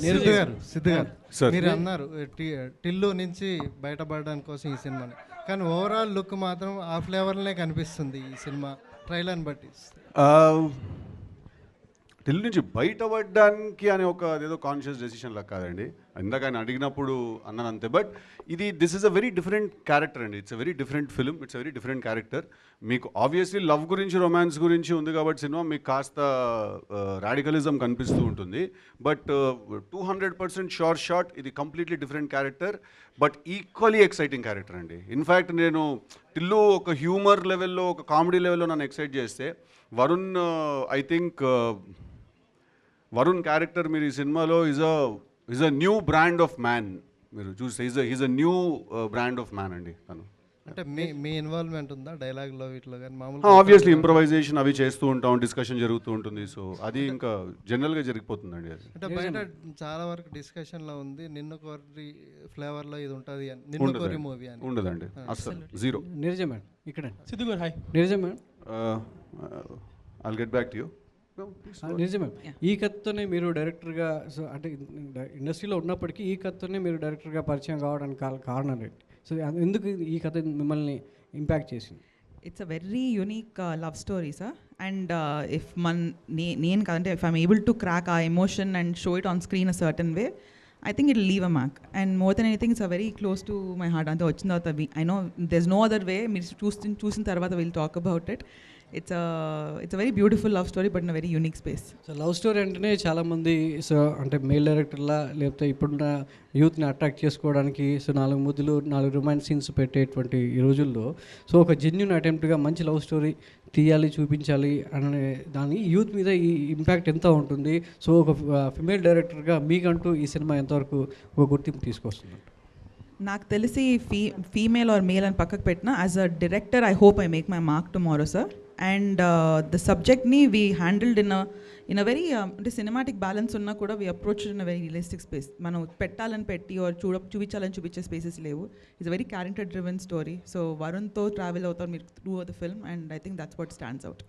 సిద్ధు గారు సిద్ధు గారు. మీరు అన్నారు టిల్లు నుంచి బయటపడడానికి కోసం ఈ సినిమాని. కానీ ఓవరాల్ లుక్ మాత్రం ఆ ఫ్లేవర్లనే కనిపిస్తుంది ఈ సినిమా ట్రైలర్ని బట్టి. ఢిల్లీ నుంచి బయటపడడానికి అనే ఒక ఏదో కాన్షియస్ డెసిషన్ లా కాదండి. ఇందాక ఆయన అడిగినప్పుడు అన్నాను అంతే. బట్ ఇది this is a very different character అండి. It's a very different film it's very different character మీకు ఆబ్వియస్లీ లవ్ గురించి రొమాన్స్ గురించి ఉంది కాబట్టి సినిమా మీకు కాస్త రాడికలిజం కనిపిస్తూ ఉంటుంది. But two hundred percent short short ఇది completely different character but equally exciting character అండి. ఇన్ఫ్యాక్ట్ నేను టిల్లు ఒక హ్యూమర్ లెవెల్లో ఒక కామెడీ లెవెల్లో నన్ను ఎక్సైట్ చేస్తే Varun I think Varun character మీరు ఈ సినిమాలో is a is a new brand of man మీరు చూస్తే is is a new brand of man అండి తను. అంటే మీ మీ ఇన్వాల్వ్మెంట్ ఉందా? డైలాగ్లో వీటిలో కానీ మామూలుగా ఆబ్వియస్లీ ఇంప్రవైజేషన్ అవి చేస్తూ ఉంటాం డిస్కషన్ జరుగుతూ ఉంటుంది. సో అది ఇంకా జనరల్గా జరిగిపోతుందండి అది. అంటే బయట చాలా వరకు డిస్కషన్లో ఉంది నిన్ను కోరి ఫ్లేవర్లో ఇది ఉంటుంది అని నిన్ను కోరి మూవీ అని. ఉండదండి. అస్సలు జీరో నీరజ మేడం ఇక్కడ Siddhu garu hi Neeraja madam I'll get back to you madam ఈ కథతోనే మీరు డైరెక్టర్గా సో అంటే ఇండస్ట్రీలో ఉన్నప్పటికీ ఈ కథతోనే మీరు డైరెక్టర్గా పరిచయం కావడానికి కారణం ఏంటి? సో ఎందుకు ఈ కథ మిమ్మల్ని ఇంపాక్ట్ చేసింది? It's a very unique love story sir and if Mann నే నేను కాదంటే if I'm able to crack ఆ emotion and show it on screen a certain way I think it leave a mark and more than anything it's a very close to my heart అంతే వచ్చిన తర్వాత I know there's no other way మీరు చూసి చూసిన తర్వాత will talk about it it's it's very beautiful love story but in very unique space so love story అంటేనే చాలామంది so అంటే మెయిల్ డైరెక్టర్లా లేకపోతే ఇప్పుడున్న యూత్ని అట్రాక్ట్ చేసుకోవడానికి సో నాలుగు ముద్దులు నాలుగు రొమాన్స్ సీన్స్ పెట్టేటువంటి ఈ రోజుల్లో సో ఒక జెన్యున్ అటెంప్ట్గా మంచి లవ్ స్టోరీ తీయాలి చూపించాలి అనే దాని యూత్ మీద ఈ ఇంపాక్ట్ ఎంత ఉంటుంది? సో ఒక ఫిమేల్ డైరెక్టర్గా మీకంటూ ఈ సినిమా ఎంతవరకు ఒక గుర్తింపు తీసుకొస్తుంది నాకు తెలిసి ఫీ ఫీమేల్ ఆర్ మేల్ అని పక్కకు పెట్టిన as a director I hope I make my mark tomorrow sir and uh, the subject ni we handled in a in a very అంటే సినిమాటిక్ బ్యాలెన్స్ ఉన్నా కూడా we approach in a very realistic space మనం పెట్టాలని పెట్టి are చూడ చూపించాలని చూపించే spaces లేవు. It's very character driven story so వరుణ్తో travel అవుతారు మీరు through the film and I think that's what stands out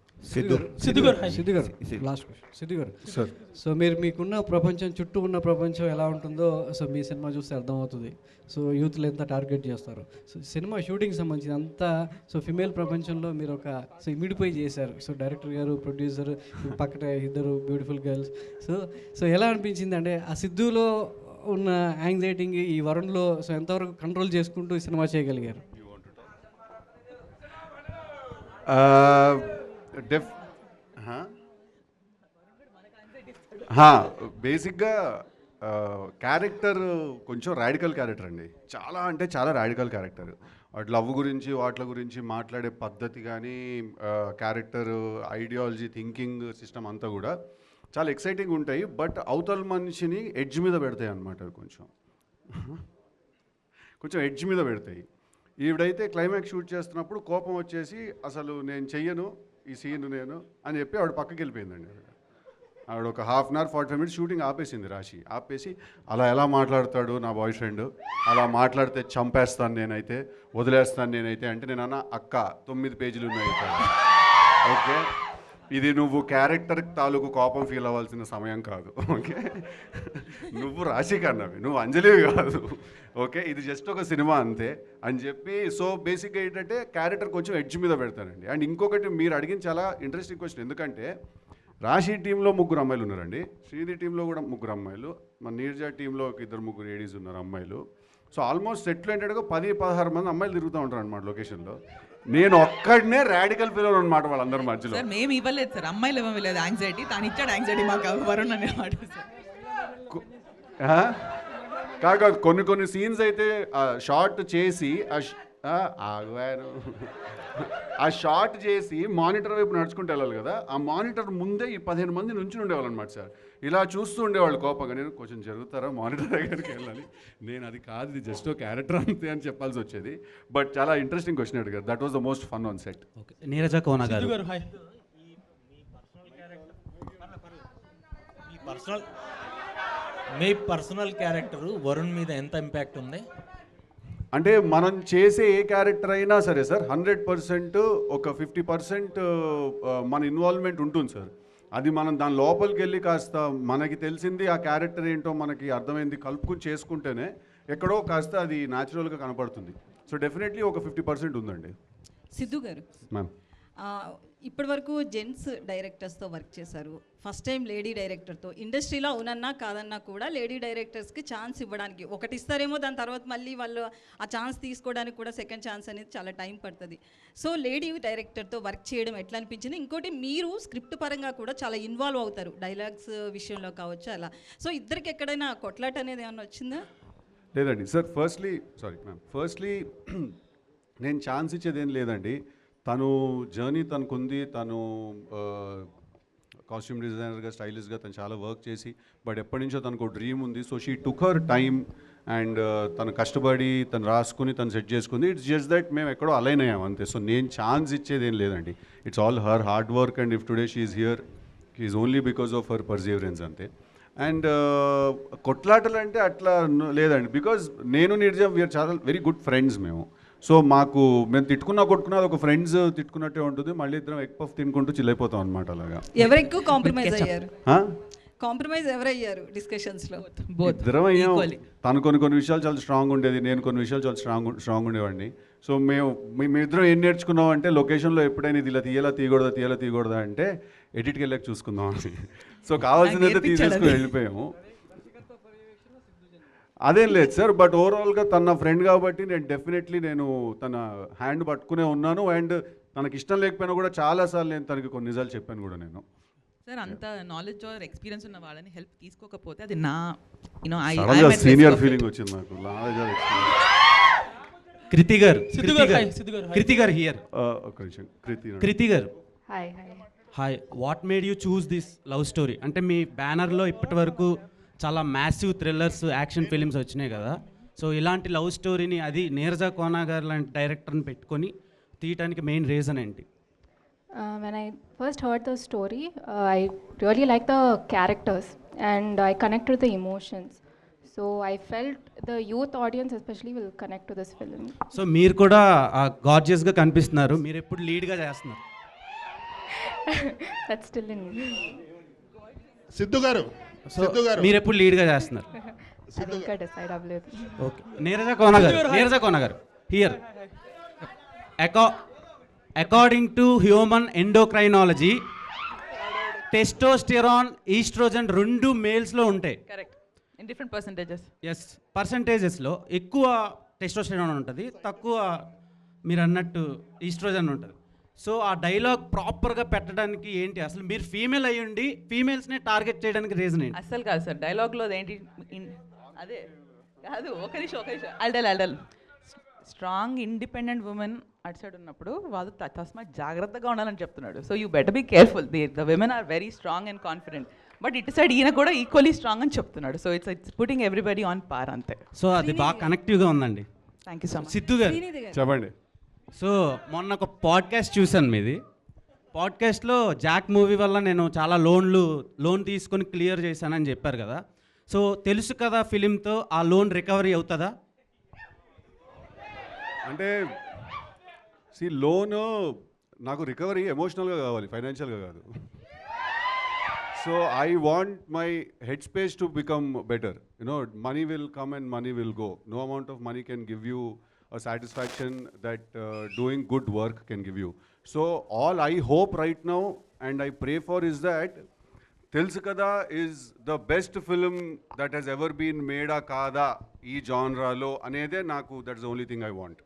sir so మీరు మీకున్న ప్రపంచం చుట్టూ ఉన్న ప్రపంచం ఎలా ఉంటుందో సో మీ సినిమా చూస్తే అర్థమవుతుంది. సో యూత్లు ఎంత టార్గెట్ చేస్తారు? సో సినిమా షూటింగ్ సంబంధించి అంతా సో ఫిమేల్ ప్రపంచంలో మీరు ఒక సో ఇమిడిపోయి చేశారు. సో డైరెక్టర్ గారు ప్రొడ్యూసర్ పక్కన ఇద్దరు బ్యూటిఫుల్ గర్ల్స్. సో సో ఎలా అనిపించింది అంటే ఆ సిద్ధులో ఉన్న యాంగ్జైటింగ్ ఈ వరుణ్లో సో ఎంతవరకు కంట్రోల్ చేసుకుంటూ ఈ సినిమా చేయగలిగారు? డెఫ్ బేసిక్గా క్యారెక్టర్ కొంచెం రాడికల్ క్యారెక్టర్ అండి. చాలా అంటే చాలా రాడికల్ క్యారెక్టర్ లవ్ గురించి వాటి గురించి మాట్లాడే పద్ధతి కానీ క్యారెక్టర్ ఐడియాలజీ థింకింగ్ సిస్టమ్ అంతా కూడా చాలా ఎక్సైటింగ్ ఉంటాయి. బట్ అవతల మనిషిని ఎడ్జ్ మీద పెడతాయి అన్నమాట కొంచెం. కొంచెం ఎడ్జ్ మీద పెడతాయి. ఈవిడైతే క్లైమాక్స్ షూట్ చేస్తున్నప్పుడు కోపం వచ్చేసి అసలు నేను చెయ్యను ఈ సీన్ నేను అని చెప్పి ఆవిడ పక్కకి వెళ్ళిపోయిందండి. ఆవిడ ఒక half an hour forty five minutes shooting ఆపేసింది రాశి. ఆపేసి అలా ఎలా మాట్లాడతాడు నా బాయ్ ఫ్రెండ్ అలా మాట్లాడితే చంపేస్తాను నేనైతే వదిలేస్తాను నేనైతే అంటే నేను అన్న అక్క తొమ్మిది పేజీలు ఉన్నాయి ఓకే? ఇది నువ్వు క్యారెక్టర్ తాలూకు కోపం ఫీల్ అవ్వాల్సిన సమయం కాదు. ఓకే? నువ్వు రాశి కన్నవి నువ్వు అంజలివి కాదు. ఓకే? ఇది జస్ట్ ఒక సినిమా అంతే. అని చెప్పి సో బేసిక్గా ఏంటంటే క్యారెక్టర్ కొంచెం ఎడ్జ్ మీద పెడతానండి. అండ్ ఇంకొకటి మీరు అడిగిన చాలా ఇంట్రెస్టింగ్ క్వశ్చన్ ఎందుకంటే రాశి టీంలో ముగ్గురు అమ్మాయిలు ఉన్నారండి. శ్రీధి టీంలో కూడా ముగ్గురు అమ్మాయిలు. మన నీర్జా టీంలో ఒక ఇద్దరు ముగ్గురు ఏడీస్ ఉన్నారు అమ్మాయిలు. సో ఆల్మోస్ట్ సెటిల్ ఏంటంటే పది పదహారు మంది అమ్మాయిలు తిరుగుతూ ఉంటారు అనమాట లొకేషన్లో నేను ఒక్కడనే రాడికల్ ఫిల్ అనమాట వాళ్ళందరి మధ్యలో. సార్ మేము ఇవ్వలేదు సార్. అమ్మాయిలు ఇవ్వలేదు. యాంగ్జైటీ తాను ఇచ్చాడు యాంగ్జైటీ మాకు వరుణ్ అనేవాడు సార్. కు- ఆ? కాదు కాదు. కొన్ని కొన్ని సీన్స్ అయితే షార్ట్ చేసి ఆ ష్- ఆ, షార్ట్ చేసి మానిటర్ వైపు నడుచుకుంటూ వెళ్ళాలి కదా ఆ మానిటర్ ముందే ఈ పదిహేను మంది నుంచి ఉండేవాళ్ళు అనమాట సార్. ఇలా చూస్తూ ఉండేవాళ్ళు కోపంగా. నేను కొంచెం జరుగుతారా మానిటర్ దగ్గరికి వెళ్ళాలి? నేను అది కాదు ఇది జస్ట్ క్యారెక్టర్ అంతే అని చెప్పాల్సి వచ్చేది. బట్ చాలా ఇంట్రెస్టింగ్ క్వశ్చన్ అడిగారు. That was the most fun on set okay. Neeraja Kona garu. Hi personal me personal character Varun మీద ఎంత ఇంపాక్ట్ ఉంది? అంటే మనం చేసే ఏ క్యారెక్టర్ అయినా సరే సార్ హండ్రెడ్ పర్సెంట్ ఒక ఫిఫ్టీ పర్సెంట్ మన ఇన్వాల్వ్మెంట్ ఉంటుంది సార్. అది మనం దాని లోపలికి వెళ్ళి కాస్త మనకి తెలిసింది ఆ క్యారెక్టర్ ఏంటో మనకి అర్థమైంది కలుపుకుని చేసుకుంటేనే ఎక్కడో కాస్త అది న్యాచురల్గా కనపడుతుంది. సో డెఫినెట్లీ ఒక ఫిఫ్టీ పర్సెంట్ ఉందండి. సిద్ధు గారు. మ్యామ్ ఇప్పటి వరకు జెంట్స్ డైరెక్టర్స్తో వర్క్ చేశారు. ఫస్ట్ టైం లేడీ డైరెక్టర్తో. ఇండస్ట్రీలో అవునన్నా కాదన్నా కూడా లేడీ డైరెక్టర్స్కి ఛాన్స్ ఇవ్వడానికి. ఒకటి ఇస్తారేమో దాని తర్వాత మళ్ళీ వాళ్ళు ఆ ఛాన్స్ తీసుకోవడానికి కూడా సెకండ్ ఛాన్స్ అనేది చాలా టైం పడుతుంది. సో లేడీ డైరెక్టర్తో వర్క్ చేయడం ఎట్లా అనిపించింది? ఇంకోటి మీరు స్క్రిప్ట్ పరంగా కూడా చాలా ఇన్వాల్వ్ అవుతారు. డైలాగ్స్ విషయంలో కావచ్చు అలా. సో ఇద్దరికి ఎక్కడైనా కొట్లాట అనేది ఏమైనా వచ్చిందా? లేదండి. Sir firstly sorry ma'am firstly నేను ఛాన్స్ ఇచ్చేది ఏం లేదండి. తను జర్నీ తనకుంది తను కాస్ట్యూమ్ డిజైనర్గా స్టైలిష్గా తను చాలా వర్క్ చేసి బట్ ఎప్పటి నుంచో తనకు డ్రీమ్ ఉంది. So she took her time and తను కష్టపడి తను రాసుకుని తను సెట్ చేసుకుంది. ఇట్స్ జస్ట్ దట్ మేము ఎక్కడో అలైన్ అయ్యాం అంతే. సో నేను ఛాన్స్ ఇచ్చేది ఏం లేదండి. It's all her hard work and if today she is here is only because of her perseverance అంతే. అండ్ కొట్లాటలు అంటే అట్లా లేదండి. బికాజ్ నేను నిర్జం వీఆర్ చాలా వెరీ గుడ్ ఫ్రెండ్స్ మేము. సో మాకు మేము తిట్టుకున్నా కొట్టుకున్నా ఒక ఫ్రెండ్స్ తిట్టుకున్నట్టే ఉంటుంది. మళ్ళీ ఇద్దరం ఎగ్ పఫ్ తినుకుంటూ చిల్లైపోతాం అనమాట అలాగా. ఎవరు ఎక్కువ కాంప్రమైజ్ అయ్యారు? కాంప్రమైజ్ ఎవరయ్యారు డిస్కషన్స్లో బోత్ ఇద్దరం అయ్యాం. తను కొన్ని కొన్ని విషయాలు చాలా స్ట్రాంగ్ ఉండేది నేను కొన్ని విషయాలు చాలా స్ట్రాంగ్ స్ట్రాంగ్ ఉండేవాడిని. సో మేము మీ- మేమిద్దరం ఏం నేర్చుకున్నాం అంటే లొకేషన్లో ఎప్పుడైనా ఇది ఇలా తీయాలా తీయకూడదా తీయాలా తీయకూడదా అంటే ఎడిట్కి వెళ్ళాక చూసుకుందాం అని. సో కావాల్సిందైతే తీసేసుకుని వెళ్ళిపోయాము. అదేం లేదు సార్ బట్ ఓవరాల్గా తన ఫ్రెండ్ కాబట్టి నేను డెఫినెట్లీ నేను తన హ్యాండ్ పట్టుకునే ఉన్నాను. అండ్ తనకి ఇష్టం లేకపోయినా కూడా చాలాసార్లు నేను తనకి కొన్ని నిజాలు చెప్పాను కూడా నేను. సార్ అంత నాలెడ్జ్ ఆర్ ఎక్స్పీరియన్స్ ఉన్న వాళ్ళని హెల్ప్ తీసుకోకపోతే అది నా యూనో ఐ సీనియర్ ఫీలింగ్ వచ్చింది నాకు. కృతి గారు సిద్ధు కృతి గారు, గారు hi, సిద్ధు గారు, hi. కృతి గారు here Kriti Kriti garu. Hi hi hi what made you choose this love story అంటే మీ బ్యానర్లో ఇప్పటి వరకు చాలా మ్యాసివ్ థ్రిల్లర్స్ యాక్షన్ ఫిలిమ్స్ వచ్చినాయి కదా. సో ఇలాంటి లవ్ స్టోరీని అది నీరజా కోనా గారు లాంటి డైరెక్టర్ని పెట్టుకొని తీయటానికి మెయిన్ రీజన్ ఏంటి? When I first heard the story I really like the characters and I connect the emotions so I felt the youth audience especially will connect this film so మీరు కూడా గార్జియస్గా కనిపిస్తున్నారు. మీరు ఎప్పుడు లీడ్గా చేస్తున్నారు? సిద్ధు గారు సో మీరు ఎప్పుడు లీడ్గా చేస్తున్నారు? అది ఇంకా డిసైడ్ అవ్వలేదు ఓకే నీరజ కోన గారు Neeraja Kona garu here Aka according to human endocrinology testosterone oestrogen రెండు మేల్స్లో ఉంటాయి. Correct in different percentages yes పర్సంటేజెస్లో ఎక్కువ టెస్టోస్టిరాన్ ఉంటుంది తక్కువ మీరు అన్నట్టు ఈస్ట్రోజన్ ఉంటుంది. సో ఆ డైలాగ్ ప్రాపర్గా పెట్టడానికి ఏంటి? అసలు మీరు ఫీమేల్ అయ్యుండి ఫీమేల్స్ని టార్గెట్ చేయడానికి రీజన్ ఏంటి? అస్సలు కాదు సార్ డైలాగ్లో ఏంటి అదే కాదు ఒక నిమిషం ఒక నిమిషం. అల్డల్ అల్డల్ స్ట్రాంగ్ ఇండిపెండెంట్ ఉమెన్ అటు సైడ్ ఉన్నప్పుడు వాళ్ళు త- తస్మాత్ జాగ్రత్తగా ఉండాలని చెప్తున్నాడు. So you better be careful the the women are very strong and confident but ఇటు సైడ్ ఈయన కూడా ఈక్వలీ స్ట్రాంగ్ అని చెప్తున్నాడు. So it's it's putting everybody on par అంతే. సో అది బాగా కనెక్టివ్గా ఉందండి. Thank you so much Siddhu garu. చెప్పండి. సో మొన్న ఒక పాడ్కాస్ట్ చూశాను మీది. పాడ్కాస్ట్లో జాక్ మూవీ వల్ల నేను చాలా లోన్లు లోన్ తీసుకొని క్లియర్ చేశానని చెప్పారు కదా. సో తెలుసు కదా ఫిలింతో ఆ లోన్ రికవరీ అవుతుందా? అంటే సి లోన్ నాకు రికవరీ ఎమోషనల్గా కావాలి ఫైనాన్షియల్గా కాదు. So I want my head space to become better. You know money will come and money will go. No amount of money can give you a satisfaction that uh, doing good work can give you. So all I hope right now and I pray for is that తెలుసు కదా is the best film that he's ever been మేడా కాదా ఈ జాన్రాలో అనేదే నాకు that's only thing I want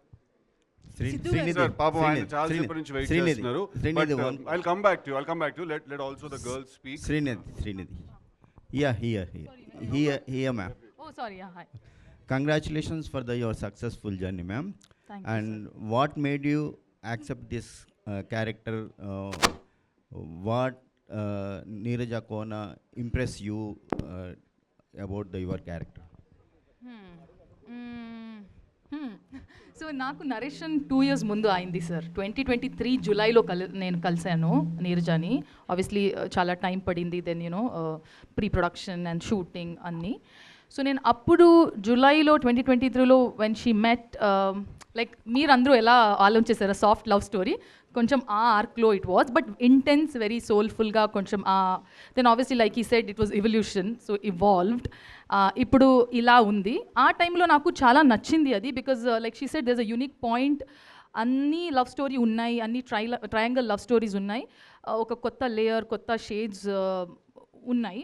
sir పాపం ఆయన చాలా సేపటి నుంచి వెయిట్ చేస్తున్నారు but I come back to I come back to let let also the girls speak Srinidhi, Srinidhi. Yeah, here, here. Here, here, ma'am. Oh, sorry. Yeah, hi. congratulations for the your successful journey ma'am and what made you accept this character what Neeraja Kona impress you about the your character so నాకు narration two years ముందు అయింది sir twenty twenty three జూలైలో కల నేను కలిశాను నీరజాని. Obviously uh, చాలా time పడింది then you know pre production and shooting అన్నీ. సో నేను అప్పుడు జూలైలో ట్వంటీ ట్వంటీ త్రీలో వెన్ షీ మెట్ లైక్ మీరందరూ ఎలా ఆలోచించారు సాఫ్ట్ లవ్ స్టోరీ కొంచెం ఆ ఆర్క్లో it was but intense very సోల్ఫుల్గా కొంచెం దెన్ ఆబ్వియస్లీ లైక్ ఈ said it was evolution so evolved ఇప్పుడు ఇలా ఉంది. ఆ టైంలో నాకు చాలా నచ్చింది అది because like she said there's a unique point అన్ని లవ్ స్టోరీ ఉన్నాయి అన్ని ట్రై ట్రయాంగల్ లవ్ స్టోరీస్ ఉన్నాయి. ఒక కొత్త లేయర్ కొత్త షేడ్స్ uh, ఉన్నాయి.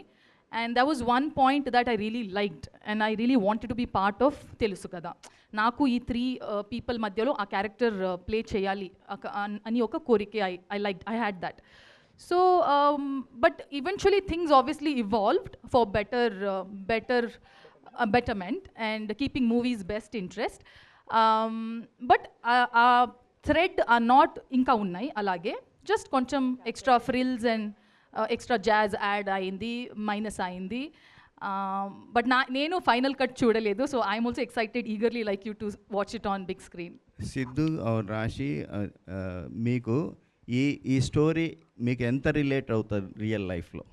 And that was one point that I really liked and I really wanted to be part of తెలుసు కదా నాకు ఈ త్రీ పీపుల్ మధ్యలో ఆ క్యారెక్టర్ ప్లే చేయాలి ఒక- అన్- అని ఒక కోరిక I I like I had that so but eventually things obviously evolved for better better betterment and keeping movies best interest but ఆ థ్రెడ్ ఆ నాట్ ఇంకా ఉన్నాయి అలాగే జస్ట్ కొంచెం extra frills and extra jazz add అయింది minus అయింది. But నా నేను ఫైనల్ కట్ చూడలేదు so I'm also excited eagerly like you to watch it on big screen Siddhu Raashi uh, uh, మీకు ఈ ఈ స్టోరీ మీకు ఎంత రిలేట్ అవుతుంది రియల్ లైఫ్లో